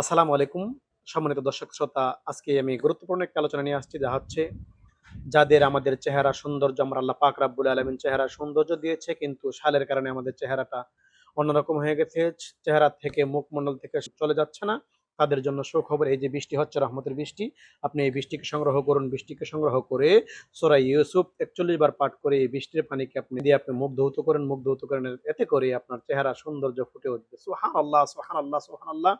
আসসালামু আলাইকুম। সম্মানিত দর্শক শ্রোতা, আজকে আমি গুরুত্বপূর্ণ একটি আলোচনা নিয়ে আসছি, যা হচ্ছে যাদের আমাদের চেহারা সৌন্দর্য, আমরা আল্লাহ পাক রাব্বুল আলমিন চেহারা সৌন্দর্য দিয়েছে, কিন্তু সালের কারণে আমাদের চেহারাটা অন্যরকম হয়ে গেছে। চেহারা থেকে মুখমণ্ডল থেকে চলে যাচ্ছে না। তাদের জন্য সুখবর? এই যে বৃষ্টি হচ্ছে, রহমতের বৃষ্টি। আপনি এই বৃষ্টিকে সংগ্রহ করুন, বৃষ্টিকে সংগ্রহ করে সোরাই ইউসুফ একচল্লিশ বার পাঠ করে এই বৃষ্টির পানিকে আপনি দিয়ে আপনি মুখ ধৌত করেন। মুখ ধৌত করেন এতে করে আপনার চেহারা সৌন্দর্য ফুটে উঠবে। সুহান আল্লাহ সুহান আল্লাহ সুহান আল্লাহ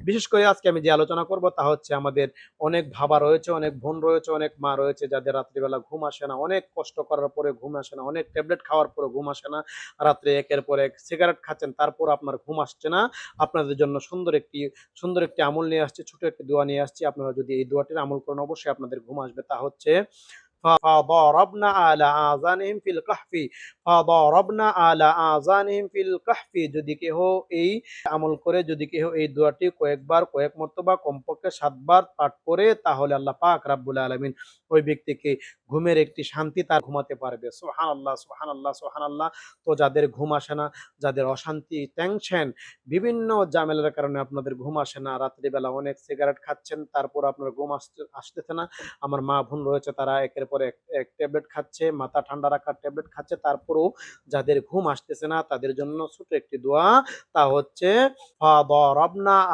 বিশেষ করে আজকে আমি যে আলোচনা করব তা হচ্ছে আমাদের অনেক ভাবা রয়েছে, অনেক বোন রয়েছে, অনেক মা রয়েছে, যাদের রাত্রিবেলা ঘুম আসে না। অনেক কষ্ট করার পরে ঘুম আসে না। অনেক ট্যাবলেট খাওয়ার পরে ঘুম আসে না। রাত্রে একের পর এক সিগারেট খাচ্ছেন, তারপর আপনার ঘুম আসছে না। আপনাদের জন্য সুন্দর একটি সুন্দর একটি আমল নিয়ে আসছে, ছোট একটি দোয়া নিয়ে আসছি। আপনারা যদি এই দোয়াটির আমল করেন, অবশ্যই আপনাদের ঘুম আসবে। তা হচ্ছে فضربنا على آذانهم في الكهف فضربنا على آذانهم في الكهف যদি কেহ এই আমল করে যদি কেহ এই দোয়াটি কয়েকবার কয়েক মর্তবা কমপক্ষে সাতবার পাঠ করে তাহলে আল্লাহ পাক রাব্বুল আলামিন ওই ব্যক্তিকে ঘুমের একটি শান্তি তার ঘুমাতে পারবে সোহান আল্লাহ সোহান আল্লাহ সোহান আল্লাহ তো যাদের ঘুম আসে না যাদের অশান্তি টেনশন বিভিন্ন জামেলার কারণে আপনাদের ঘুম আসে না রাত্রিবেলা অনেক সিগারেট খাচ্ছেন তারপর আপনার ঘুম আসতে আসতেছে না আমার মা বোন রয়েছে তারা একের পর এক ট্যাবলেট খাচ্ছে, মাথা ঠান্ডা রাখার ট্যাবলেট খাচ্ছে, তারপরেও যাদের ঘুম আসতেছে না, তাদের জন্য ছোট একটি দোয়া, তা হচ্ছে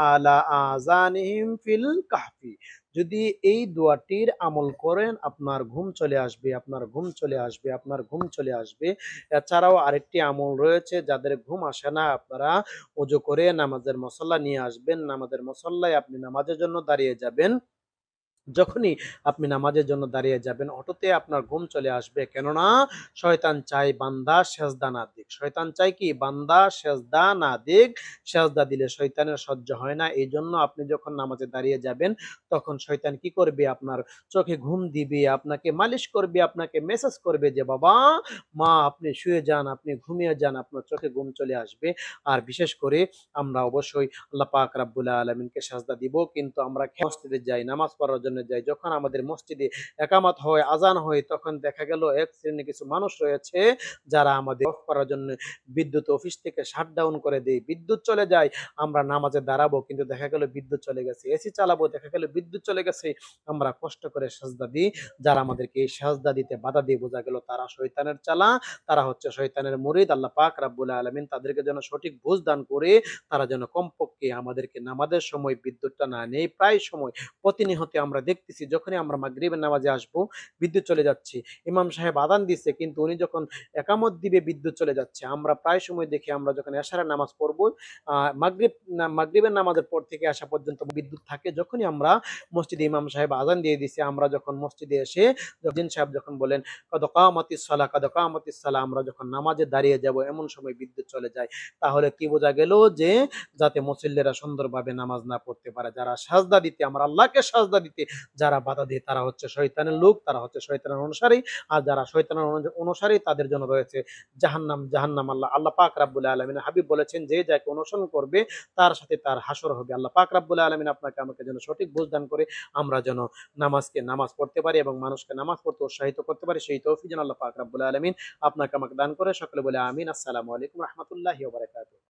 আলা আযানিহিম ফিল কাহফি। যদি এই দোয়াটির আমল করেন, আপনার ঘুম চলে আসবে, আপনার ঘুম চলে আসবে, আপনার ঘুম চলে আসবে। এছাড়াও আরেকটি আমল রয়েছে, যাদের ঘুম আসে না, আপনারা ওজু করে নামাজের মসল্লা নিয়ে আসবেন। নামাজের মসল্লায় আপনি নামাজের জন্য দাঁড়িয়ে যাবেন। যখনই আপনি নামাজের জন্য দাঁড়িয়ে যাবেন, অটোতে আপনার ঘুম চলে আসবে। কেননা, শয়তান চাই বান্দা সেজদা না দিক। শয়তান চাই কি? বান্দা সেজদা না দিক, সেজদা দিলে শয়তানের সহ্য হয় না। এই জন্য আপনি যখন নামাজে দাঁড়িয়ে যাবেন, তখন শয়তান কি করবে? আপনার চোখে ঘুম দিবে, আপনাকে মালিশ করবে, আপনাকে মেসেজ করবে যে, বাবা, মা, আপনি শুয়ে যান, আপনি ঘুমিয়ে যান, আপনার চোখে ঘুম চলে আসবে। আর বিশেষ করে আমরা অবশ্যই আল্লাহ পাক রাব্বুল আলমিনকে সাজদা দিব, কিন্তু আমরা মসজিদে যাই, নামাজ পড়ার জন্য যাই যখন আমাদের মসজিদে একামত হয়, আজান হয়, তখন দেখা গেল এক শ্রেণির কিছু মানুষ রয়েছে যারা আমাদের অফ করার জন্য বিদ্যুৎ অফিস থেকে শাট ডাউন করে দেয়। বিদ্যুৎ চলে যায়, আমরা নামাজে দাঁড়াবো, কিন্তু দেখা গেল বিদ্যুৎ চলে গেছে। এসি চালাবো, দেখা গেল বিদ্যুৎ চলে গেছে, আমরা কষ্ট করে সাজদা দিই। যারা আমাদেরকে এই সাজদা দিতে বাধা দিয়ে বোঝা গেল তারা শৈতানের চালা, তারা হচ্ছে শৈতানের মুরিদ। আল্লাহ পাক রাব্বুল আলমিন তাদেরকে যেন সঠিক বুঝ দান করে, তারা যেন কমপক্ষে আমাদেরকে নামাজের সময় বিদ্যুৎটা না নেই প্রায় সময় প্রতিনিয়ত আমরা দেখতেছি, যখনই আমরা মাগরিবের নামাজে আসব, বিদ্যুৎ চলে যাচ্ছে। ইমাম সাহেব আদান দিচ্ছে কিন্তু উনি যখন একামত দিবে, বিদ্যুৎ চলে যাচ্ছে। আমরা প্রায় সময় দেখি, আমরা যখন এশারের নামাজ পড়ব মাগরিব মাগরিবের নামাজের পর থেকে আসা পর্যন্ত বিদ্যুৎ থাকে। যখনই আমরা মসজিদে ইমাম সাহেব আজান দিয়ে দিছে, আমরা যখন মসজিদে এসে দিন সাহেব যখন বলেন, কদ কামাতিস সালা কদ কামাতিস সালা আমরা যখন নামাজে দাঁড়িয়ে যাব, এমন সময় বিদ্যুৎ চলে যায়। তাহলে কি বোঝা গেল যে, যাতে মুসল্লিরা সুন্দরভাবে নামাজ না পড়তে পারে। যারা সাজদা দিতে, আমরা আল্লাহকে সাজদা দিতে যারা বাধা দেয় তারা হচ্ছে শয়তানের লোক, তারা হচ্ছে শয়তানের অনুসারী। আর যারা শয়তানের অনু- অনুসারী, তাদের জন্য রয়েছে জাহান্নাম জাহান্নাম আল্লাহ। আল্লাহ পাক রাব্বুল আলমিন হাবিব বলেছেন, যে যাকে অনুসরণ করবে, তার সাথে তার হাসর হবে। আল্লাহ পাক রাব্বুল আলমিন আপনাকে, আমাকে যেন সঠিক বুঝদান করে, আমরা যেন নামাজকে নামাজ পড়তে পারি এবং মানুষকে নামাজ পড়তে উৎসাহিত করতে পারি, সেই তৌফিক যেন আল্লাহ পাক রাব্বুল আলমিন আপনাকে আমাকে দান করে। সকলে বলে আমিন। আসসালামু আলাইকুম রহমতুল্লাহি ওয়া বারাকাতুহু।